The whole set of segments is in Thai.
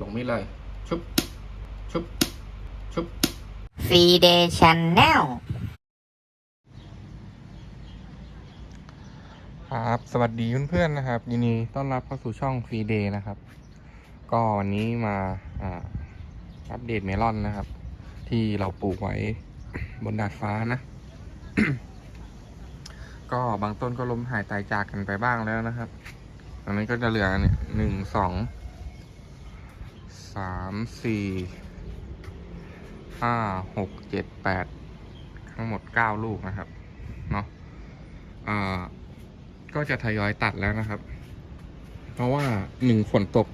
ลงมีดเลย ชุบ ชุบ ชุบฟรีเดย์ชแนลครับ สวัสดีเพื่อนๆนะครับ ยินดีต้อนรับเข้าสู่ช่องฟรีเดย์นะครับ ก็วันนี้มาอ่าอัปเดตเมลอนนะครับ ที่เราปลูกไว้บนดาดฟ้านะ ก็บางต้นก็ล้มหายตายจากกันไปบ้างแล้วนะครับอันนี้ก็จะเหลือเนี่ยหนึ่งสอง สามสี่ห้าหกเจ็ดแปดทั้งหมดเก้าลูกนะครับเนาะอ่าก็จะทยอยตัดแล้วนะครับ เพราะว่าหนึ่งฝนตก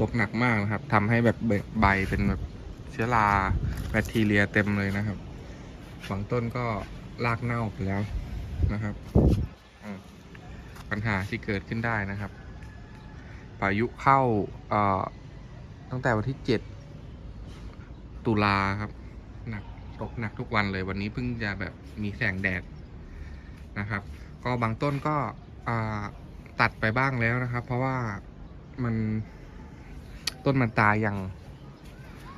ตกหนักมากนะครับทำให้แบบใบเป็นแบบเชื้อราแบคทีเรียเต็มเลยนะครับบางต้นก็รากเน่าไปแล้วนะครับปัญหาที่เกิดขึ้นได้นะครับพายุเข้าเอ่อ ตั้งแต่วันที่เจ็ดตุลาครับ หนักตกหนักทุกวันเลยวันนี้เพิ่งจะแบบมีแสงแดดนะครับ ก็บางต้นก็ตัดไปบ้างแล้วนะครับ เพราะว่ามันต้นมันตายอย่าง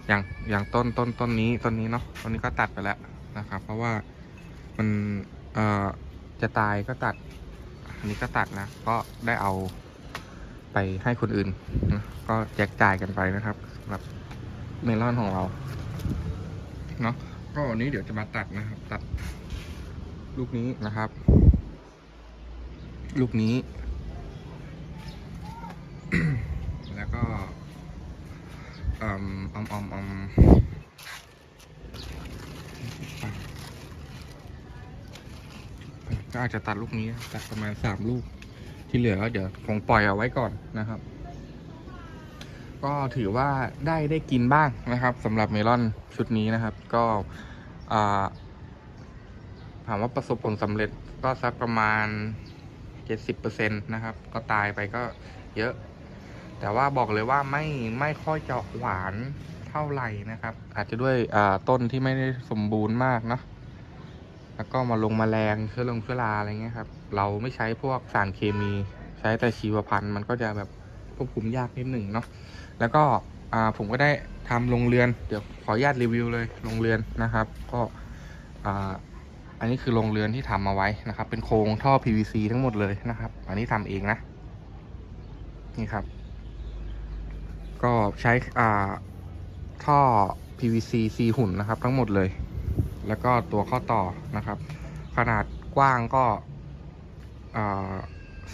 อย่างอย่างต้นต้นต้นนี้ต้นนี้เนาะต้นนี้ก็ตัดไปแล้วนะครับ เพราะว่ามันจะตายก็ตัด อันนี้ก็ตัดนะ ก็ได้เอา ไปให้คนอื่นนะก็แจกจ่ายกันไปนะครับสำหรับเมลอนของเราเนาะก็วันนี้เดี๋ยวจะมาตัดนะครับ ตัดลูกนี้นะครับ ลูกนี้ แล้วก็อมอมอมอมก็อาจจะตัดลูกนี้ ตัดประมาณสามลูก ที่เหลือก็เดี๋ยวคงปล่อยเอาไว้ก่อนนะครับ ก็ถือว่าได้ได้กินบ้างนะครับสำหรับเมลอนชุดนี้นะครับ ก็ถามว่าประสบผลสำเร็จก็สักประมาณ 70%นะครับ ก็ตายไปก็เยอะ แต่ว่าบอกเลยว่าไม่ไม่ค่อยจะหวานเท่าไหร่นะครับ อาจจะด้วยต้นที่ไม่ได้สมบูรณ์มากเนาะ แล้วก็มาลงมาแมลงเชื้อลงเชื้อราอะไรเงี้ยครับ เราไม่ใช้พวกสารเคมี ใช้แต่ชีวพันธุ์มันก็จะแบบควบคุมยากนิดหนึ่งเนาะแล้วก็อ่าผมก็ได้ทำโรงเรือน เดี๋ยวขออนุญาตรีวิวเลยโรงเรือนนะครับ ก็อ่าอันนี้คือโรงเรือนที่ทำมาไว้นะครับ เป็นโครงท่อ PVC ทั้งหมดเลยนะครับ อันนี้ทำเองนะนี่ครับ ก็ใช้อ่าท่อ PVC ซีหุ่นนะครับ ทั้งหมดเลย แล้วก็ตัวข้อต่อนะครับ ขนาดกว้างก็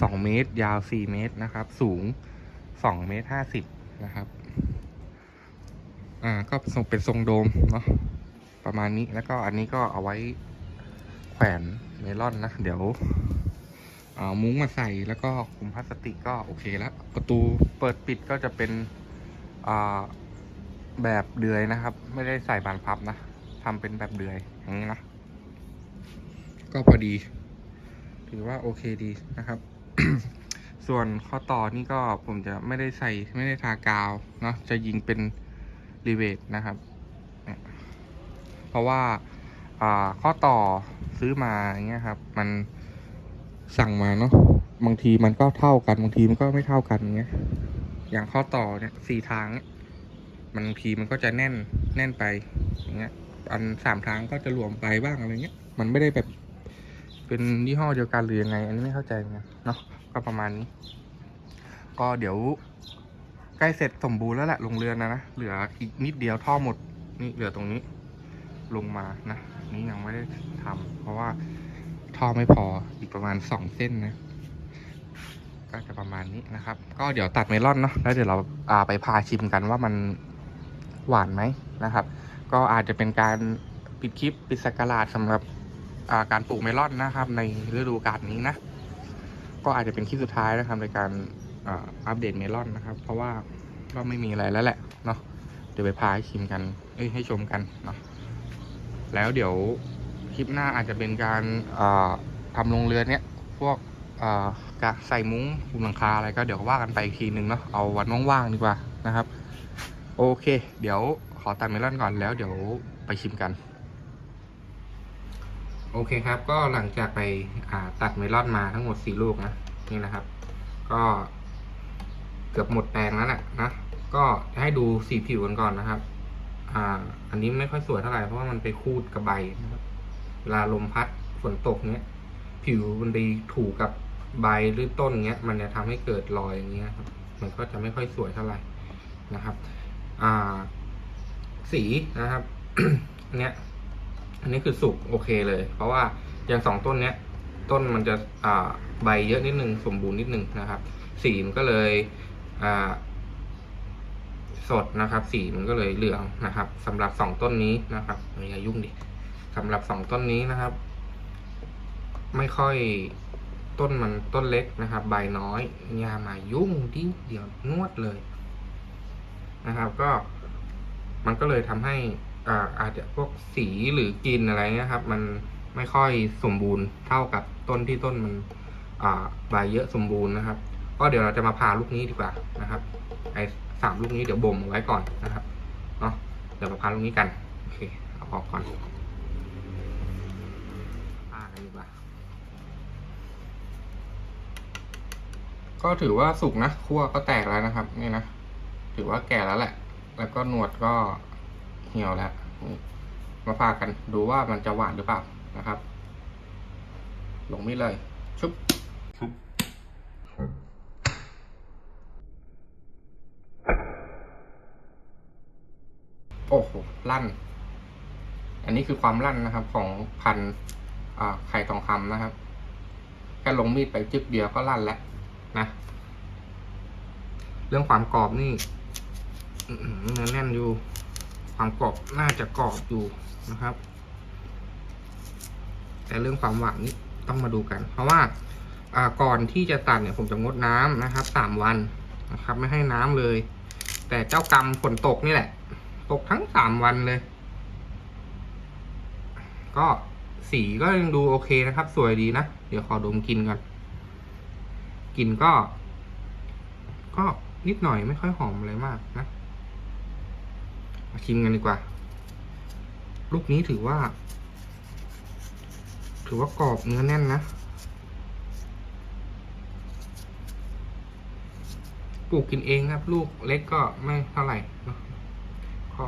สองเมตร ยาวสี่เมตรนะครับ สูงสองเมตรห้าสิบนะครับ อ่าก็เป็นทรงโดมเนาะประมาณนี้แล้วก็อันนี้ก็เอาไว้แขวนเมลอนนะ เดี๋ยวเอามุ้งมาใส่แล้วก็คลุมพลาสติกก็โอเคแล้ว ประตูเปิดปิดก็จะเป็นอ่าแบบเดือยนะครับ ไม่ได้ใส่บานพับนะ ทำเป็นแบบเดือยอย่างนี้นะ ก็พอดี ถือว่าโอเคดีนะครับ ส่วนข้อต่อนี่ก็ผมจะไม่ได้ใส่ไม่ได้ทากาวเนาะจะยิงเป็นรีเวทนะครับเนี่ยเพราะว่าอ่าข้อต่อซื้อมาอย่างเงี้ยครับ มันสั่งมาเนาะบางทีมันก็เท่ากันบางทีมันก็ไม่เท่ากันอย่างเงี้ย อย่างข้อต่อเนี่ยสี่ทางเนี่ยมันบางทีมันก็จะแน่นแน่นไปอย่างเงี้ย อันสามทางก็จะรวมไปบ้างอะไรเงี้ย มันไม่ได้แบบ เป็นยี่ห้อเดียวกันหรือยังไง อันนี้ไม่เข้าใจเหมือนกันเนาะก็ประมาณนี้ ก็เดี๋ยวใกล้เสร็จสมบูรณ์แล้วแหละโรงเรือนนะนะ เหลืออีกนิดเดียวท่อหมด นี่เหลือตรงนี้ ลงมานะ นี่ยังไม่ได้ทำเพราะว่าท่อไม่พออีกประมาณสองเส้นนะก็จะประมาณนี้นะครับ ก็เดี๋ยวตัดเมลอนเนาะแล้วเดี๋ยวเราอาไปพาชิมกันว่ามันหวานไหมนะครับ ก็อาจจะเป็นการปิดคลิปปิดสกราดสำหรับาการปลูกเมลอนนะครับ ในฤดูกาลนี้นะ ก็อาจจะเป็นคลิปสุดท้ายนะครับในการอัปเดตเมลอนนะครับ เพราะว่าก็ไม่มีอะไรแล้วแหละเนาะเดี๋ยวไปพาให้ชิมกันเอ้ยให้ชมกันเนาะแล้วเดี๋ยวคลิปหน้าอาจจะเป็นการอ่าทำโรงเรือนเนี้ยพวกกะใส่มุ้งคุมหลังคาอะไรก็เดี๋ยวว่ากันไปอีกทีนึงเนาะเอาวันว่างๆดีกว่านะครับ โอเค เดี๋ยว ขอตัดเมลอนก่อนแล้วเดี๋ยวไปชิมกัน โอเคครับ ก็หลังจากไปตัดเมลอนมาทั้งหมดสี่ลูกนะนี่นะครับ ก็เกือบหมดแปลงแล้วแหละนะก็ให้ดูสีผิวกันก่อนนะครับ อ่า อันนี้ไม่ค่อยสวยเท่าไหร่เพราะว่ามันไปคูดกับใบนะครับเวลาลมพัดฝนตกเนี้ย ผิวมันไปถูกกับใบหรือต้นเงี้ย มันจะทำให้เกิดรอยอย่างเงี้ยครับมันก็จะไม่ค่อยสวยเท่าไหร่นะครับ อ่า สีนะครับเนี้ยอันนี้คือสุกโอเคเลย เพราะว่าอย่างสองต้นเนี้ย ต้นมันจะอ่าใบเยอะนิดนึงสมบูรณ์นิดนึงนะครับ สีมันก็เลยอ่าสดนะครับ สีมันก็เลยเหลืองนะครับสำหรับสองต้นนี้นะครับอย่ายุ่งดิสำหรับสองต้นนี้นะครับ ไม่ค่อยต้นมันต้นเล็กนะครับ ใบน้อยอย่ามายุ่งดิเดี๋ยวนวดเลยนะครับ ก็ มันก็เลยทำให้อ่าอาจจะพวกสีหรือกินอะไรเงี้ยครับ มันไม่ค่อยสมบูรณ์เท่ากับต้นที่ต้นมันอ่าใบเยอะสมบูรณ์นะครับ ก็เดี๋ยวเราจะมาผ่าลูกนี้ดีกว่านะครับ ไอ้สามลูกนี้เดี๋ยวบ่มเอาไว้ก่อนนะครับเนาะเดี๋ยวมาผ่าลูกนี้กันโอเคเอาออกก่อนผ่ากันดีกว่าก็ถือว่าสุกนะคั่วก็แตกแล้วนะครับ นี่นะถือว่าแก่แล้วแหละ แล้วก็หนวดก็เหี่ยวแล้วนี่มาผ่ากันดูว่ามันจะหวานหรือเปล่านะครับ ลงไม่เลย ชุบโอ้โห ลั่น อันนี้คือความลั่นนะครับของพันธุ์อ่าไข่ทองคำนะครับ แค่ลงมีดไปจึ๊บเดียวก็ลั่นแล้วนะ เรื่องความกรอบนี่อื้อหือ เนื้อแน่นอยู่ ความกรอบน่าจะกรอบอยู่นะครับ แต่เรื่องความหวานนี่ต้องมาดูกัน เพราะว่าก่อนที่จะตัดเนี่ยผมจะงดน้ำนะครับสามวันนะครับ ไม่ให้น้ำเลย แต่เจ้ากรรมฝนตกนี่แหละ ตกทั้งสามวันเลย ก็สีก็ยังดูโอเคนะครับ สวยดีนะ เดี๋ยวขอดมกลินก่อนกลิ่นก็ ก็นิดหน่อยไม่ค่อยหอมอะไรมากนะ มาชิมกันดีกว่า ลูกนี้ถือว่า ถือว่ากรอบเนื้อแน่นนะปลูกกินเองครับ ลูกเล็กก็ไม่เท่าไหร่ก็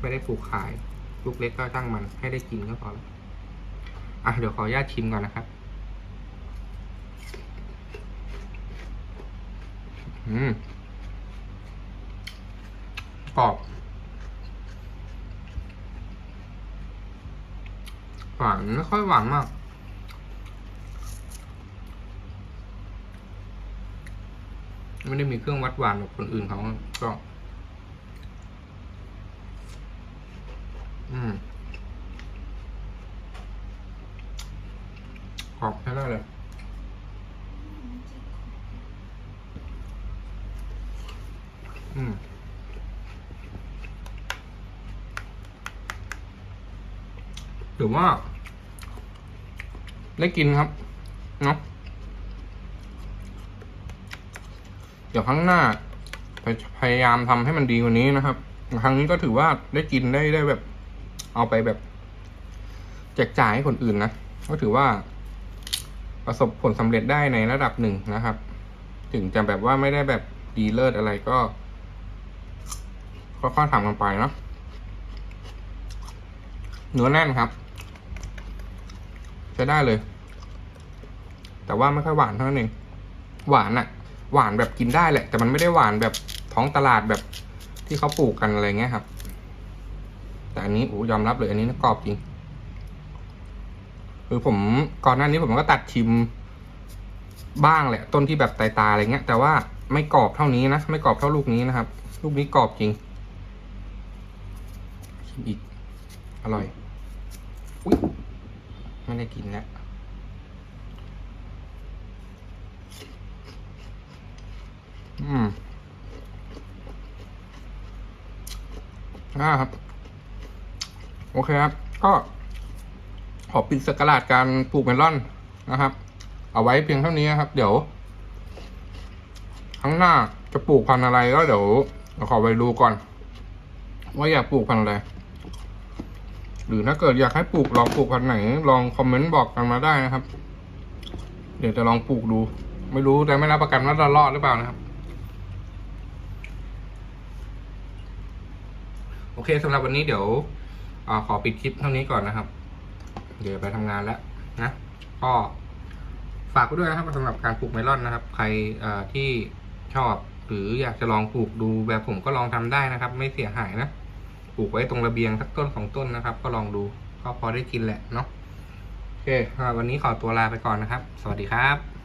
ไม่ได้ปลูกขาย ลูกเล็กก็ตั้งมันให้ได้กินก็พอแล้วอะเดี๋ยวขออนุญาตชิมก่อนนะครับ อืมกรอบ หวานไม่ค่อยหวานมาก ไม่ได้มีเครื่องวัดหวานแบบคนอื่นเขาก็ อืมขอบใช้ได้เลยอืม ถือว่า ได้กินครับเนาะเดี๋ยวครั้งหน้าพยายามทำให้มันดีกว่านี้นะครับ ครั้งนี้ก็ถือว่าได้กินได้ได้แบบ เอาไปแบบ แจกจ่ายให้คนอื่นนะก็ถือว่า ประสบผลสำเร็จได้ในระดับหนึ่งนะครับ ถึงจะแบบว่าไม่ได้แบบดีเลิศอะไรก็ค่อยๆทำกันไปเนาะเนื้อแน่นครับ ช้ได้เลย แต่ว่าไม่ค่อยหวานเท่านั้นเองหวานอะหวานแบบกินได้แหละ แต่มันไม่ได้หวานแบบท้องตลาดแบบที่เขาปลูกกันอะไรเงี้ยครับ แต่อันนี้โอ้ยอมรับเลยอันนี้กรอบจริงคือผมก่อนหน้านี้ผมก็ตัดชิมบ้างแหละ ต้นที่แบบตายๆอะไรเงี้ย แต่ว่าไม่กรอบเท่านี้นะไม่กรอบเท่าลูกนี้นะครับ ลูกนี้กรอบจริงชิมอีกอร่อยอุ้ย ไม่ได้กินแล้วอืมอ่าครับ โอเคครับ ก็ขอปิดสกราดการปลูกเมลอนนะครับ เอาไว้เพียงเท่านี้ครับ เดี๋ยวครั้งหน้าจะปลูกพันธุ์อะไรก็เดี๋ยวขอไปดูก่อน ว่าอยากปลูกพันธุ์อะไร หรือถ้าเกิดอยากให้ปลูกลองปลูกพันธุ์ไหน ลองคอมเมนต์บอกกันมาได้นะครับ เดี๋ยวจะลองปลูกดู ไม่รู้แต่ไม่รับประกันว่าจะรอดหรือเปล่านะครับ โอเคสำหรับวันนี้เดี๋ยวอขอปิดคลิปเท่านี้ก่อนนะครับ เดี๋ยวไปทำงานแล้วนะก็ฝากไว้ด้วยนะครับสำหรับการปลูกเมลอนนะครับ ใครที่ชอบหรืออยากจะลองปลูกดูแบบผมก็ลองทำได้นะครับ ไม่เสียหายนะ ลูกไว้ตรงระเบียงสักต้นสองต้นนะครับ ก็ลองดูก็พอได้กินแหละเนาะโอเควันนี้ขอตัวลาไปก่อนนะครับ สวัสดีครับ